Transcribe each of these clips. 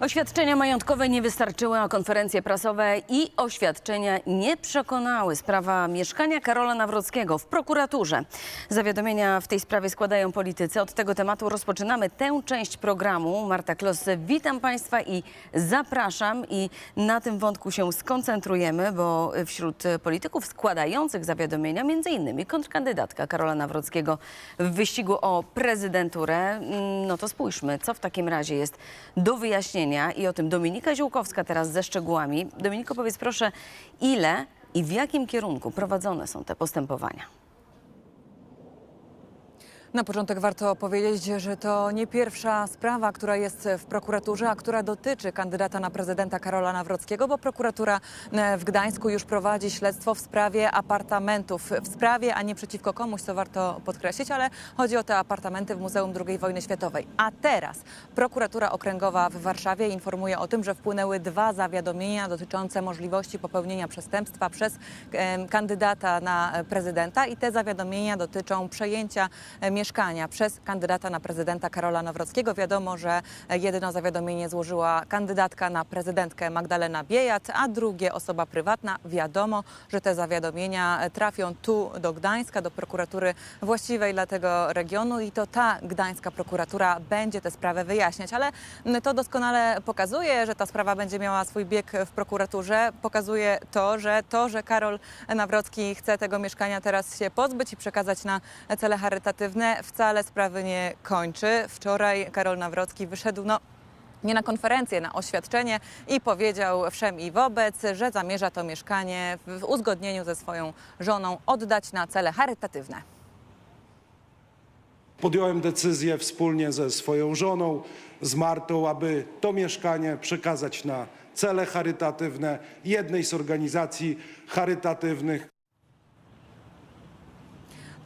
Oświadczenia majątkowe nie wystarczyły, a konferencje prasowe i oświadczenia nie przekonały. Sprawa mieszkania Karola Nawrockiego w prokuraturze. Zawiadomienia w tej sprawie składają politycy. Od tego tematu rozpoczynamy tę część programu. Marta Klos, witam Państwa i zapraszam. I na tym wątku się skoncentrujemy, bo wśród polityków składających zawiadomienia innymi kontrkandydatka Karola Nawrockiego w wyścigu o prezydenturę. No to spójrzmy, co w takim razie jest do wyjaśnienia i o tym Dominika Ziółkowska teraz ze szczegółami. Dominiko, powiedz proszę, ile i w jakim kierunku prowadzone są te postępowania? Na początek warto powiedzieć, że to nie pierwsza sprawa, która jest w prokuraturze, a która dotyczy kandydata na prezydenta Karola Nawrockiego, bo prokuratura e, w Gdańsku już prowadzi śledztwo w sprawie apartamentów. W sprawie, a nie przeciwko komuś, co warto podkreślić, ale chodzi o te apartamenty w Muzeum II wojny światowej. A teraz prokuratura okręgowa w Warszawie informuje o tym, że wpłynęły dwa zawiadomienia dotyczące możliwości popełnienia przestępstwa przez e, kandydata na prezydenta i te zawiadomienia dotyczą przejęcia e, mieszkania przez kandydata na prezydenta Karola Nawrockiego. Wiadomo, że jedno zawiadomienie złożyła kandydatka na prezydentkę Magdalena Biejat, a drugie osoba prywatna. Wiadomo, że te zawiadomienia trafią tu do Gdańska, do prokuratury właściwej dla tego regionu i to ta gdańska prokuratura będzie tę sprawę wyjaśniać. Ale to doskonale pokazuje, że ta sprawa będzie miała swój bieg w prokuraturze. Pokazuje to, że to, że Karol Nawrocki chce tego mieszkania teraz się pozbyć i przekazać na cele charytatywne, wcale sprawy nie kończy. Wczoraj Karol Nawrocki wyszedł no, nie na konferencję, na oświadczenie i powiedział wszem i wobec, że zamierza to mieszkanie w uzgodnieniu ze swoją żoną oddać na cele charytatywne. Podjąłem decyzję wspólnie ze swoją żoną, z Martą, aby to mieszkanie przekazać na cele charytatywne jednej z organizacji charytatywnych,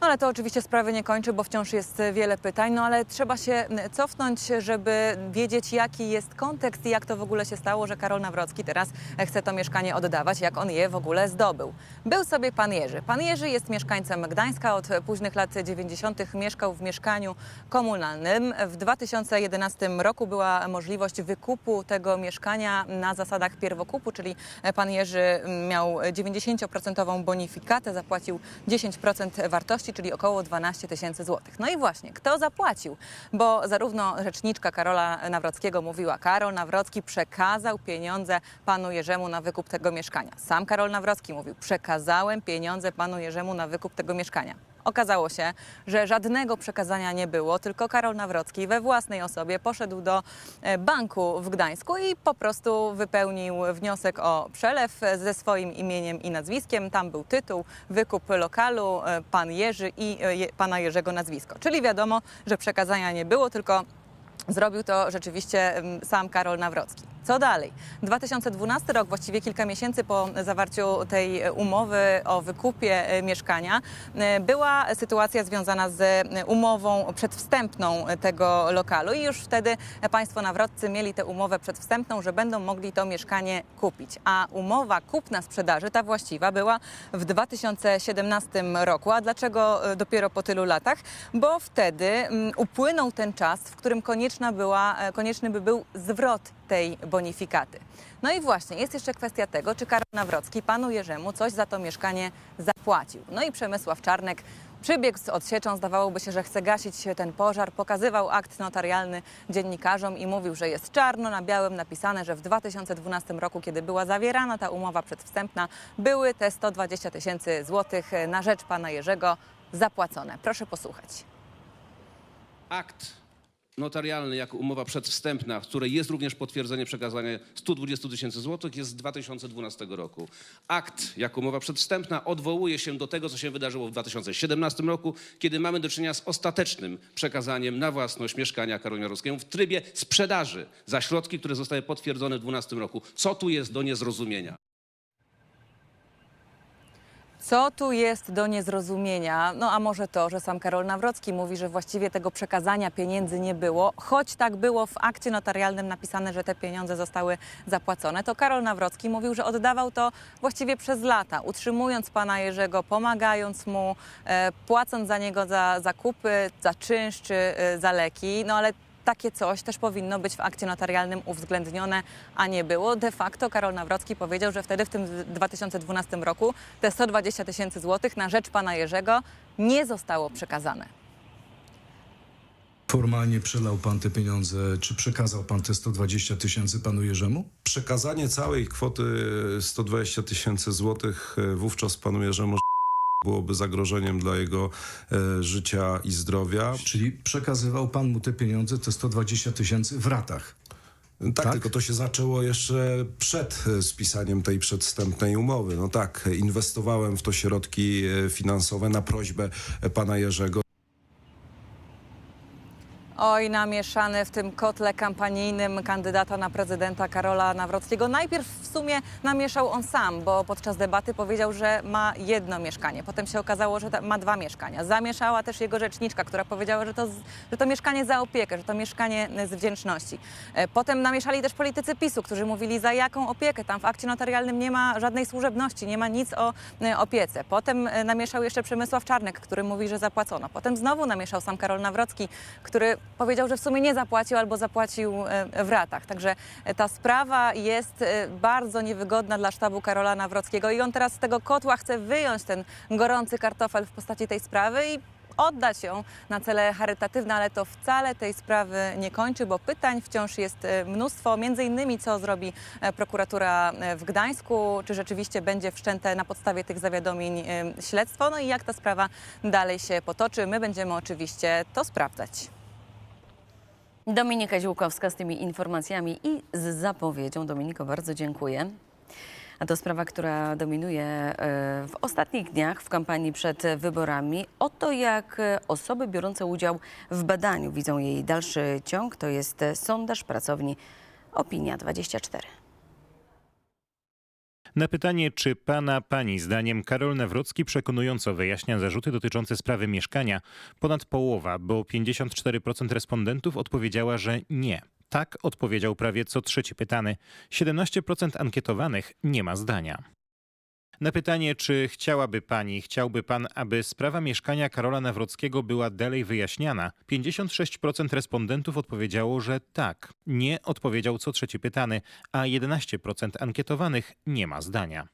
No ale to oczywiście sprawy nie kończy, bo wciąż jest wiele pytań, no ale trzeba się cofnąć, żeby wiedzieć, jaki jest kontekst i jak to w ogóle się stało, że Karol Nawrocki teraz chce to mieszkanie oddawać, jak on je w ogóle zdobył. Był sobie pan Jerzy. Pan Jerzy jest mieszkańcem Gdańska, od późnych lat 90. mieszkał w mieszkaniu komunalnym. W 2011 roku była możliwość wykupu tego mieszkania na zasadach pierwokupu, czyli pan Jerzy miał 90% bonifikatę, zapłacił 10% wartości, czyli około 12 tysięcy złotych. No i właśnie, kto zapłacił? Bo zarówno rzeczniczka Karola Nawrockiego mówiła, Karol Nawrocki przekazał pieniądze panu Jerzemu na wykup tego mieszkania. Sam Karol Nawrocki mówił, przekazałem pieniądze panu Jerzemu na wykup tego mieszkania. Okazało się, że żadnego przekazania nie było, tylko Karol Nawrocki we własnej osobie poszedł do e, banku w Gdańsku i po prostu wypełnił wniosek o przelew ze swoim imieniem i nazwiskiem. Tam był tytuł, wykup lokalu, e, pan Jerzy i e, pana Jerzego nazwisko. Czyli wiadomo, że przekazania nie było, tylko Zrobił to rzeczywiście mm, sam Karol Nawrocki. Co dalej? 2012 rok, właściwie kilka miesięcy po zawarciu tej umowy o wykupie e, mieszkania, e, była sytuacja związana z e, umową przedwstępną tego lokalu i już wtedy państwo nawrotcy mieli tę umowę przedwstępną, że będą mogli to mieszkanie kupić. A umowa kupna-sprzedaży, ta właściwa, była w 2017 roku. A dlaczego dopiero po tylu latach? Bo wtedy mm, upłynął ten czas, w którym konieczna była, konieczny by był zwrot tej bonifikaty. No i właśnie, jest jeszcze kwestia tego, czy Karol Nawrocki panu Jerzemu coś za to mieszkanie zapłacił. No i Przemysław Czarnek przybiegł z odsieczą, zdawałoby się, że chce gasić ten pożar, pokazywał akt notarialny dziennikarzom i mówił, że jest czarno na białym napisane, że w 2012 roku, kiedy była zawierana ta umowa przedwstępna, były te 120 tysięcy złotych na rzecz pana Jerzego zapłacone. Proszę posłuchać. akt notarialny jako umowa przedwstępna, w której jest również potwierdzenie przekazania 120 tysięcy złotych, jest z 2012 roku. Akt jako umowa przedwstępna odwołuje się do tego, co się wydarzyło w 2017 roku, kiedy mamy do czynienia z ostatecznym przekazaniem na własność mieszkania Karola Jarowskiego w trybie sprzedaży za środki, które zostały potwierdzone w 2012 roku. Co tu jest do niezrozumienia? Co tu jest do niezrozumienia? No a może to, że sam Karol Nawrocki mówi, że właściwie tego przekazania pieniędzy nie było, choć tak było w akcie notarialnym napisane, że te pieniądze zostały zapłacone, to Karol Nawrocki mówił, że oddawał to właściwie przez lata, utrzymując pana Jerzego, pomagając mu, e, płacąc za niego za zakupy, za czynsz czy e, za leki. No ale takie coś też powinno być w akcie notarialnym uwzględnione, a nie było. De facto Karol Nawrocki powiedział, że wtedy w tym 2012 roku te 120 tysięcy złotych na rzecz pana Jerzego nie zostało przekazane. Formalnie przelał pan te pieniądze, czy przekazał pan te 120 tysięcy panu Jerzemu? Przekazanie całej kwoty 120 tysięcy złotych e, wówczas panu Jerzemu byłoby zagrożeniem dla jego e, życia i zdrowia. Czyli przekazywał pan mu te pieniądze, te 120 tysięcy w ratach. Tak, Tak? tylko to się zaczęło jeszcze przed e, spisaniem tej przedstępnej umowy. No tak, inwestowałem w to środki e, finansowe na prośbę e, pana Jerzego. Oj, namieszany w tym kotle kampanijnym kandydata na prezydenta Karola Nawrockiego. Najpierw w sumie namieszał on sam, bo podczas debaty powiedział, że ma jedno mieszkanie. Potem się okazało, że ma dwa mieszkania. Zamieszała też jego rzeczniczka, która powiedziała, że to, że to mieszkanie za opiekę, że to mieszkanie z wdzięczności. E, Potem namieszali też politycy PiSu, którzy mówili za jaką opiekę. Tam w akcie notarialnym nie ma żadnej służebności, nie ma nic o e, opiece. Potem e, namieszał jeszcze Przemysław Czarnek, który mówi, że zapłacono. Potem znowu namieszał sam Karol Nawrocki, który powiedział, że w sumie nie zapłacił albo zapłacił e, w ratach. Także e, ta sprawa jest e, bardzo niewygodna dla sztabu Karola Nawrockiego i on teraz z tego kotła chce wyjąć ten gorący kartofel w postaci tej sprawy i oddać ją na cele charytatywne, ale to wcale tej sprawy nie kończy, bo pytań wciąż jest mnóstwo. Między innymi, co zrobi prokuratura w Gdańsku, czy rzeczywiście będzie wszczęte na podstawie tych zawiadomień śledztwo, no i jak ta sprawa dalej się potoczy. My będziemy oczywiście to sprawdzać. Dominika Ziółkowska z tymi informacjami i z zapowiedzią. Dominiko, bardzo dziękuję. A to sprawa, która dominuje e, w ostatnich dniach w kampanii przed wyborami. Oto jak e, osoby biorące udział w badaniu widzą jej dalszy ciąg. To jest sondaż pracowni Opinia 24. Na pytanie, czy pana, pani zdaniem Karol Nawrocki przekonująco wyjaśnia zarzuty dotyczące sprawy mieszkania, ponad połowa, bo 54% respondentów odpowiedziała, że nie. Tak odpowiedział prawie co trzeci pytany. 17% ankietowanych nie ma zdania. Na pytanie, czy chciałaby pani, chciałby pan, aby sprawa mieszkania Karola Nawrockiego była dalej wyjaśniana, 56% respondentów odpowiedziało, że tak. Nie odpowiedział co trzeci pytany, a 11% ankietowanych nie ma zdania.